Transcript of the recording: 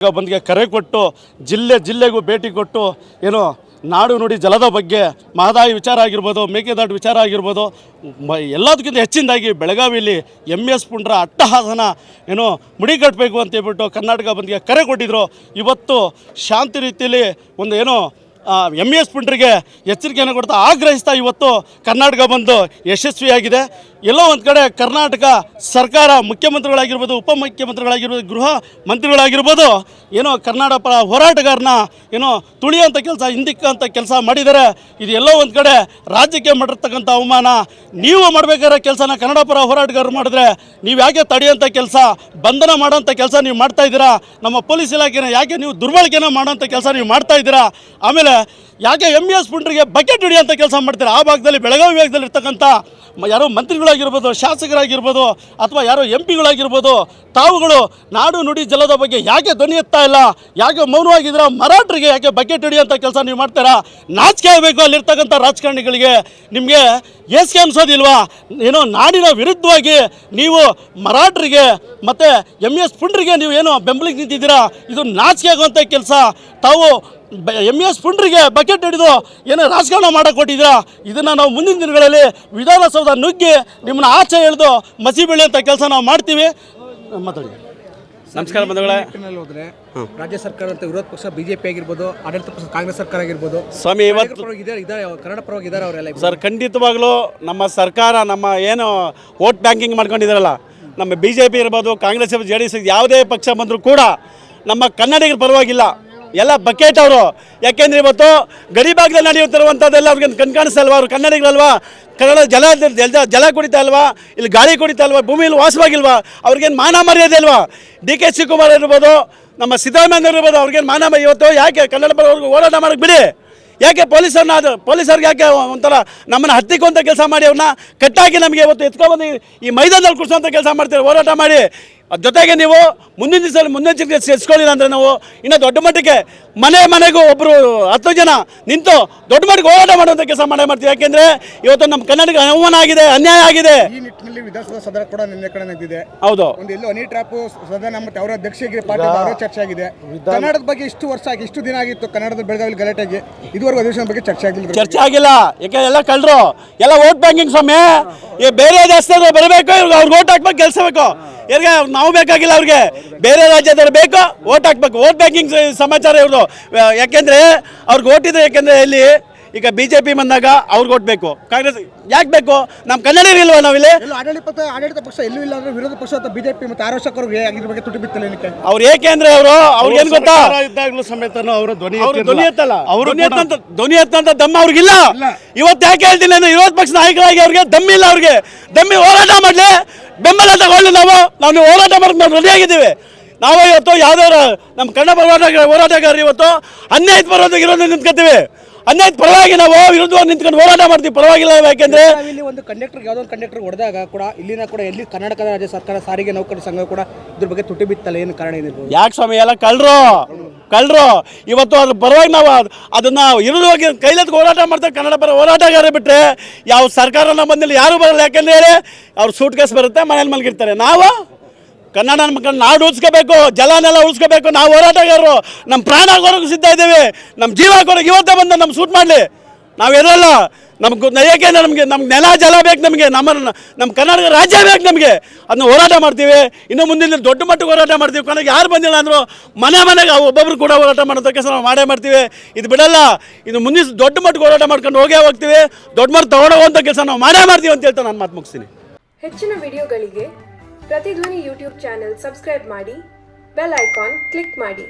ಬಂದ್ಗೆ ಕರೆ ಕೊಟ್ಟು, ಜಿಲ್ಲೆ ಜಿಲ್ಲೆಗೂ ಭೇಟಿ ಕೊಟ್ಟು, ಏನು ನಾಡು ನುಡಿ ಜಲದ ಬಗ್ಗೆ ಮಹದಾಯಿ ವಿಚಾರ ಆಗಿರ್ಬೋದು, ಮೇಕೆದಾಟು ವಿಚಾರ ಆಗಿರ್ಬೋದು, ಮ, ಎಲ್ಲದಕ್ಕಿಂತ ಹೆಚ್ಚಿನದಾಗಿ ಬೆಳಗಾವಿಯಲ್ಲಿ ಎಂ ಎಸ್ ಪುಂಡ್ರ ಅಟ್ಟಹಾಸನ, ಏನು ಮುಡಿಗಟ್ಟಬೇಕು ಅಂತ ಹೇಳ್ಬಿಟ್ಟು ಕರ್ನಾಟಕ ಬಂದಿಗೆ ಕರೆ ಕೊಟ್ಟಿದ್ರು. ಇವತ್ತು ಶಾಂತಿ ರೀತಿಯಲ್ಲಿ ಒಂದು, ಏನು ಎಂ ಎಸ್ ಪುಂಡ್ರಿಗೆ ಎಚ್ಚರಿಕೆಯನ್ನು ಕೊಡ್ತಾ ಆಗ್ರಹಿಸ್ತಾ ಇವತ್ತು ಕರ್ನಾಟಕ ಬಂದು ಯಶಸ್ವಿಯಾಗಿದೆ. ಎಲ್ಲೋ ಒಂದು ಕಡೆ ಕರ್ನಾಟಕ ಸರ್ಕಾರ ಮುಖ್ಯಮಂತ್ರಿಗಳಾಗಿರ್ಬೋದು, ಉಪಮುಖ್ಯಮಂತ್ರಿಗಳಾಗಿರ್ಬೋದು, ಗೃಹ ಮಂತ್ರಿಗಳಾಗಿರ್ಬೋದು, ಏನೋ ಕರ್ನಾಟಕ ಹೋರಾಟಗಾರನ ಏನೋ ತುಳಿಯೋಂಥ ಕೆಲಸ ಹಿಂದಿಕ್ಕಂಥ ಕೆಲಸ ಮಾಡಿದರೆ ಇದು ಎಲ್ಲೋ ಒಂದು ಕಡೆ ರಾಜ್ಯಕ್ಕೆ ಮಾಡಿರ್ತಕ್ಕಂಥ ಅವಮಾನ. ನೀವು ಮಾಡಬೇಕಾದ್ರೆ ಕೆಲಸನ ಕನ್ನಡ ಪರ ಹೋರಾಟಗಾರರು ಮಾಡಿದ್ರೆ ನೀವು ಯಾಕೆ ತಡೆಯೋಂಥ ಕೆಲಸ, ಬಂಧನ ಮಾಡೋಂಥ ಕೆಲಸ ನೀವು ಮಾಡ್ತಾ ಇದ್ದೀರಾ? ನಮ್ಮ ಪೊಲೀಸ್ ಇಲಾಖೆನ ಯಾಕೆ ನೀವು ದುರ್ಬಳಕೆನ ಮಾಡೋಂಥ ಕೆಲಸ ನೀವು ಮಾಡ್ತಾ ಇದ್ದೀರಾ? ಆಮೇಲೆ ಯಾಕೆ ಎಂ ಎಸ್ ಪುಂಡ್ರಿಗೆ ಬಕೆಟ್ ಅಂತ ಕೆಲಸ ಮಾಡ್ತೀರಾ? ಆ ಭಾಗದಲ್ಲಿ ಬೆಳಗಾವಿ ವಿಭಾಗದಲ್ಲಿ ಇರ್ತಕ್ಕಂಥ ಯಾರೋ ಮಂತ್ರಿಗಳಾಗಿರ್ಬೋದು, ಶಾಸಕರಾಗಿರ್ಬೋದು ಅಥವಾ ಯಾರೋ ಎಂ ಪಿಗಳಾಗಿರ್ಬೋದು ತಾವುಗಳು ನಾಡು ನುಡಿ ಜಲದ ಬಗ್ಗೆ ಯಾಕೆ ಧ್ವನಿ ಎತ್ತಾ ಇಲ್ಲ? ಯಾಕೆ ಮೌನವಾಗಿದ್ದೀರಾ? ಮರಾಠರಿಗೆ ಯಾಕೆ ಬಕೆಟ್ ಹಿಡಿಯೋಂಥ ಕೆಲಸ ನೀವು ಮಾಡ್ತೀರಾ? ನಾಚಿಕೆ ಆಗಬೇಕು ಅಲ್ಲಿರ್ತಕ್ಕಂಥ ರಾಜಕಾರಣಿಗಳಿಗೆ. ನಿಮಗೆ ಏಸಿಗೆ ಅನಿಸೋದಿಲ್ವಾ? ಏನೋ ನಾಡಿನ ವಿರುದ್ಧವಾಗಿ ನೀವು ಮರಾಠರಿಗೆ ಮತ್ತು ಎಂ ಎಸ್ ಪುಂಡ್ರಿಗೆ ನೀವು ಏನೋ ಬೆಂಬಲಿಗೆ ನಿಂತಿದ್ದೀರಾ? ಇದು ನಾಚಿಕೆ ಆಗುವಂಥ ಕೆಲಸ. ತಾವು ಎಂ ಎಸ್ ಪುಂಡ್ರಿಗೆ ಬಕೆಟ್ ಹಿಡಿದು ಏನೋ ರಾಜಕಾರಣ ಮಾಡಕ್ಕೆ ಕೊಟ್ಟಿದ್ದೀರಾ ಇದನ್ನು ನಾವು ಮುಂದಿನ ದಿನಗಳಲ್ಲಿ ವಿಧಾನಸೌಧ ನುಗ್ಗಿ ನಿಮ್ಮನ್ನ ಆಚೆ ಎಳೆದು ಮಸಿ ಬೆಳೆಯುವಂಥ ಕೆಲಸ ನಾವು ಮಾಡ್ತೀವಿ. ಮಾತಾಡಿ. ನಮಸ್ಕಾರ ಬಂಧುಗಳೇ. ಹೋದ್ರೆ ರಾಜ್ಯ ಸರ್ಕಾರ ಅಂತ ವಿರೋಧ ಪಕ್ಷ ಬಿಜೆಪಿ ಆಗಿರ್ಬೋದು ಆಡಳಿತ ಪಕ್ಷ ಕಾಂಗ್ರೆಸ್ ಸರ್ಕಾರ ಆಗಿರ್ಬೋದು ಸ್ವಾಮಿ ಇವತ್ತು ಪರವಾಗಿ ಇದ್ದಾರೆ ಇದ್ದಾರೆ ಅವ್ರು, ಕನ್ನಡ ಪರವಾಗಿ ಇದ್ದಾರೆ ಅವರೆಲ್ಲ ಸರ್ ಖಂಡಿತವಾಗ್ಲೂ ನಮ್ಮ ಸರ್ಕಾರ ನಮ್ಮ ಏನು ವೋಟ್ ಬ್ಯಾಂಕಿಂಗ್ ಮಾಡ್ಕೊಂಡಿದ್ದಾರಲ್ಲ ನಮ್ಮ ಬಿ ಜೆ ಪಿ ಇರ್ಬೋದು ಕಾಂಗ್ರೆಸ್ ಜೆ ಡಿ ಎಸ್ ಯಾವುದೇ ಪಕ್ಷ ಬಂದರೂ ಕೂಡ ನಮ್ಮ ಕನ್ನಡಿಗರ ಪರವಾಗಿಲ್ಲ. ಎಲ್ಲ ಬಕೆಟ್ ಅವರು. ಯಾಕೆಂದ್ರೆ ಇವತ್ತು ಗಡಿ ಭಾಗದಲ್ಲಿ ನಡೆಯುತ್ತಿರುವಂಥದ್ದೆಲ್ಲ ಅವ್ರಿಗೆ ಕಣ್ ಕಾಣಿಸ್ತಲ್ವಾ ಅವ್ರು ಕನ್ನಡಿಗರಲ್ವಾ? ಕನ್ನಡ ಜಲ ಜಲ ಜಲ ಕುಡಿತಾ ಅಲ್ವಾ ಇಲ್ಲಿ ಗಾಳಿ ಕುಡಿತಾ ಅಲ್ವಾ ಭೂಮಿಯಲ್ಲಿ ವಾಸವಾಗಿಲ್ವಾ? ಅವ್ರಿಗೇನು ಮಾನ ಮರ್ಯಾದೆ ಅಲ್ವಾ ಡಿ ಕೆ ಶಿವಕುಮಾರ್ ಇರ್ಬೋದು, ನಮ್ಮ ಸಿದ್ದರಾಮಯ್ಯ ಇರ್ಬೋದು, ಅವ್ರಿಗೇನು ಮಾನ ಇವತ್ತು? ಯಾಕೆ ಕನ್ನಡ ಪರವಾಗಿ ಹೋರಾಟ ಮಾಡಕ್ಕೆ ಬಿಡಿ? ಯಾಕೆ ಪೊಲೀಸರನ್ನ ಅದು ಪೊಲೀಸರಿಗೆ ಯಾಕೆ ಒಂಥರ ನಮ್ಮನ್ನು ಹತ್ತಿಕೊಂತ ಕೆಲಸ ಮಾಡಿ ಅವ್ರನ್ನ ಕಟ್ಟಾಗಿ ನಮಗೆ ಇವತ್ತು ಎತ್ಕೊಬಂದು ಈ- ಮೈದಾನದಲ್ಲಿ ಕೂರಿಸುವಂಥ ಕೆಲಸ ಮಾಡ್ತೀವಿ ಹೋರಾಟ ಮಾಡಿ. ಜೊತೆಗೆ ನೀವು ಮುಂದಿನ ದಿವಸ ಮುನ್ನೆಚ್ಚರಿಕೆ ಸೇರಿಸ್ಕೊಳ್ಳಿಲ್ಲ ಅಂದರೆ ನಾವು ಇನ್ನು ದೊಡ್ಡ ಮಟ್ಟಕ್ಕೆ ಮನೆ ಮನೆಗೂ ಒಬ್ಬರು ಹತ್ತು ಜನ ನಿಂತು ದೊಡ್ಡ ಮಟ್ಟಿಗೆ ಹೋರಾಟ ಮಾಡುವಂಥ ಕೆಲಸ ಮಾಡೇ ಮಾಡ್ತೀವಿ. ಯಾಕೆಂದರೆ ಇವತ್ತು ನಮ್ಮ ಕನ್ನಡಕ್ಕೆ ಅವಮಾನ ಆಗಿದೆ ಅನ್ಯಾಯ ಆಗಿದೆ. ಈ ನಿಟ್ಟಿನಲ್ಲಿ ವಿಧಾನಸಭಾ ಸದನ ಕೂಡ ನಿನ್ನೆ ಕಡೆ ನಡೆದಿದೆ. ಹೌದು. ಒಂದು ಎಲ್ಲೋ ಹನಿ ಟ್ರಾಪ್ ಸದನ ಮತ್ತು ಅವರ ಅಧ್ಯಕ್ಷಗಿರಿ ಪಾರ್ಟಿ ಅವರ ಚರ್ಚೆ ಆಗಿದೆ. ಕನ್ನಡದ ಬಗ್ಗೆ ಇಷ್ಟು ವರ್ಷ ಆಗಿ ಇಷ್ಟು ದಿನ ಆಗಿತ್ತು ಕನ್ನಡದ ಬೆಳಗಾವಿ ಗಲಾಟೆಗೆ ಇದುವರೆಗೂ ಅಧಿವೇಶನ ಬಗ್ಗೆ ಚರ್ಚೆ ಆಗಿಲ್ಲ ಚರ್ಚೆ ಆಗಿಲ್ಲ. ಯಾಕೆ ಎಲ್ಲ ಕಳ್ಳರು. ಎಲ್ಲ ವೋಟ್ ಬ್ಯಾಂಕಿಂಗ್ ಸ್ವಾಮಿ. ಈ ಬೇರೆ ದೇಶದವ್ರು ಬರಬೇಕು ಇವ್ರಿಗೆ ಅವ್ರಿಗೆ ವೋಟ್ ಹಾಕ್ಬೇಕು ಕೆಲಸ ಬೇಕು ಇವ್ರಿಗೆ ನಾವು ಬೇಕಾಗಿಲ್ಲ ಅವ್ರಿಗೆ. ಬೇರೆ ರಾಜ್ಯದವ್ರು ಬೇಕು ಓಟ್ ಹಾಕ್ಬೇಕು. ಓಟ್ ಬ್ಯಾಂಕಿಂಗ್ ಸಮಾಚಾರ ಇವ್ರದ್ದು. ಯಾಕೆಂದ್ರೆ ಅವ್ರಿಗೆ ಓಟ್ ಇದೆ ಯಾಕೆಂದ್ರೆ ಇಲ್ಲಿ ಈಗ ಬಿ ಜೆ ಪಿ ಬಂದಾಗ ಅವ್ರಿಗೆ ಓಟ್ ಬೇಕು. ಕಾಂಗ್ರೆಸ್ ಯಾಕೆ ಬೇಕು? ನಮ್ಮ ಕನ್ನಡಿಗರಿಲ್ವಾ ನಾವಿಲ್ಲಿ ಎಲ್ಲೋ ಆಡಳಿತ ಪಕ್ಷ ಆಡಳಿತ ಪಕ್ಷ ಎಲ್ಲೂ ಇಲ್ಲ ಅಂದ್ರೆ ವಿರೋಧ ಪಕ್ಷ ಅಥವಾ ಬಿಜೆಪಿ ಮತ್ತು ಆರೋಚಕರು ಇದ್ರ ಬಗ್ಗೆ ತುಟಿ ಬಿತ್ತಲ್ಲ ಏನಕ್ಕೆ? ಅವ್ರು ಏಕೆ ಅಂದ್ರೆ ಅವರು ಅವ್ರಿಗೆ ಏನು ಗೊತ್ತಾ? ಇದ್ದಾಗಲೂ ಸಮೇತ ಅವರು ಧ್ವನಿ ಅವ್ರು ಧ್ವನಿ ಎತ್ತಲ್ಲ. ಅವರು ಧ್ವನಿ ಎತ್ತಂತ ಧ್ವನಿ ಎತ್ತಂತ ದಮ್ಮ ಅವ್ರಿಗಿಲ್ಲ. ಇವತ್ತು ಯಾಕೆ ಹೇಳ್ತೀನಿ ಅಂದ್ರೆ ವಿರೋಧ ಪಕ್ಷ ನಾಯಕರಾಗಿ ಅವ್ರಿಗೆ ದಮ್ಮಿಲ್ಲ ಅವ್ರಿಗೆ. ದಮ್ಮಿ ಹೋರಾಟ ಮಾಡಲಿ. ಬೆಂಬಲ ತಗೊಳ್ಳಿ ನಾವು ನಾವು ಹೋರಾಟ ಮಾಡೋಕ್ಕೆ ನಾವು ರೆಡಿ ಆಗಿದ್ದೀವಿ. ನಾವು ಇವತ್ತು ಯಾವ್ದಾದ್ರು ನಮ್ಮ ಕನ್ನಡ ಹೋರಾಟ ಹೋರಾಟಗಾರರು ಇವತ್ತು ಅನ್ಯಾಯದ ಪರವಾಗಿ ಇರೋದು ನಿಂತ್ಕೊತೀವಿ. ಅನ್ಯಾಯದ ಪರವಾಗಿ ನಾವು ವಿರುದ್ಧವಾಗಿ ನಿಂತ್ಕೊಂಡು ಹೋರಾಟ ಮಾಡ್ತೀವಿ. ಪರವಾಗಿಲ್ಲ ಯಾಕೆಂದ್ರೆ ಇಲ್ಲಿ ಒಂದು ಕಂಡಕ್ಟರ್ ಯಾವುದೋ ಒಂದು ಕಂಡಕ್ಟರ್ ಹೊಡೆದಾಗ ಕೂಡ ಇಲ್ಲಿನ ಕೂಡ ಎಲ್ಲಿ ಕರ್ನಾಟಕ ರಾಜ್ಯ ಸರ್ಕಾರ ಸಾರಿಗೆ ನೌಕರರ ಸಂಘ ಕೂಡ ಇದ್ರ ಬಗ್ಗೆ ತುಟಿ ಬಿತ್ತಲ್ಲ ಏನು ಕಾರಣ ಏನಿರ್ಬೋದು? ಯಾಕೆ ಸ್ವಾಮಿ ಎಲ್ಲ ಕಳ್ರು ಕಳ್ರು ಇವತ್ತು ಅದ್ರ ಪರವಾಗಿ ನಾವು ಅದನ್ನು ಅದನ್ನ ಹೋಗಿ ಕೈಲತ್ತು ಹೋರಾಟ ಮಾಡ್ತಾರೆ ಕನ್ನಡ ಪರ ಹೋರಾಟಗಾರ ಬಿಟ್ಟರೆ ಯಾವ ಸರ್ಕಾರನ ಬಂದಿಲ್ಲ ಯಾರು ಬರಲ್ಲ. ಯಾಕೆಂದ್ರೆ ಹೇಳಿ, ಅವ್ರು ಸೂಟ್ ಕೇಸ್ ಬರುತ್ತೆ, ಮನೇಲಿ ಮಲಗಿರ್ತಾರೆ. ನಾವು ಕನ್ನಡ ನಮ್ಮ ನಾಡು ಉಳಿಸ್ಕೋಬೇಕು, ಜಲನೆಲ್ಲ ಉಳಿಸ್ಕೋಬೇಕು. ನಾವು ಹೋರಾಟಗಾರರು. ನಮ್ಮ ಪ್ರಾಣ ಕೊಡೋಕೆ ಸಿದ್ಧ ಇದ್ದೀವಿ ನಮ್ಮ ಜೀವ ಕೊಡೋಕೆ ಇವತ್ತೇ ಬಂದ ನಮ್ಮ ಸೂಟ್ ಮಾಡಲಿ. ನಾವು ಇರಲ್ಲ ನಮ್ಗೆ ನಯಕ್ಕೆ ನಮಗೆ, ನಮ್ಗೆ ನೆಲ ಜಲ ಬೇಕು ನಮಗೆ, ನಮ್ಮ ನಮ್ಮ ಕರ್ನಾಟಕ ರಾಜ್ಯ ಬೇಕು ನಮಗೆ. ಅದನ್ನ ಹೋರಾಟ ಮಾಡ್ತೀವಿ. ಇನ್ನು ಮುಂದಿನ ದೊಡ್ಡ ಮಟ್ಟಕ್ಕೆ ಹೋರಾಟ ಮಾಡ್ತೀವಿ. ಕೊನೆಗೆ ಯಾರು ಬಂದಿಲ್ಲ ಅಂದ್ರು ಮನೆ ಮನೆಗೆ ಒಬ್ಬೊಬ್ರು ಕೂಡ ಹೋರಾಟ ಮಾಡೋಂಥ ಕೆಲಸ ನಾವು ಮಾಡೇ ಮಾಡ್ತೀವಿ. ಇದು ಬಿಡಲ್ಲ. ಇದು ಮುಂದಿನ ದೊಡ್ಡ ಮಟ್ಟಿಗೆ ಹೋರಾಟ ಮಾಡ್ಕೊಂಡು ಹೋಗೇ ಹೋಗ್ತೀವಿ. ದೊಡ್ಡ ಮಟ್ಟ ತಗೊಂಡೋಗುವಂಥ ಕೆಲಸ ನಾವು ಮಾಡೇ ಮಾಡ್ತೀವಿ ಅಂತ ಹೇಳ್ತಾ ನಾನು ಮಾತು ಮುಗಿಸ್ತೀನಿ. ಹೆಚ್ಚಿನ ವಿಡಿಯೋಗಳಿಗೆ ಪ್ರತಿಧ್ವನಿ ಯೂಟ್ಯೂಬ್ ಚಾನೆಲ್ ಸಬ್ಸ್ಕ್ರೈಬ್ ಮಾಡಿ, ಬೆಲ್ ಐಕಾನ್ ಕ್ಲಿಕ್ ಮಾಡಿ.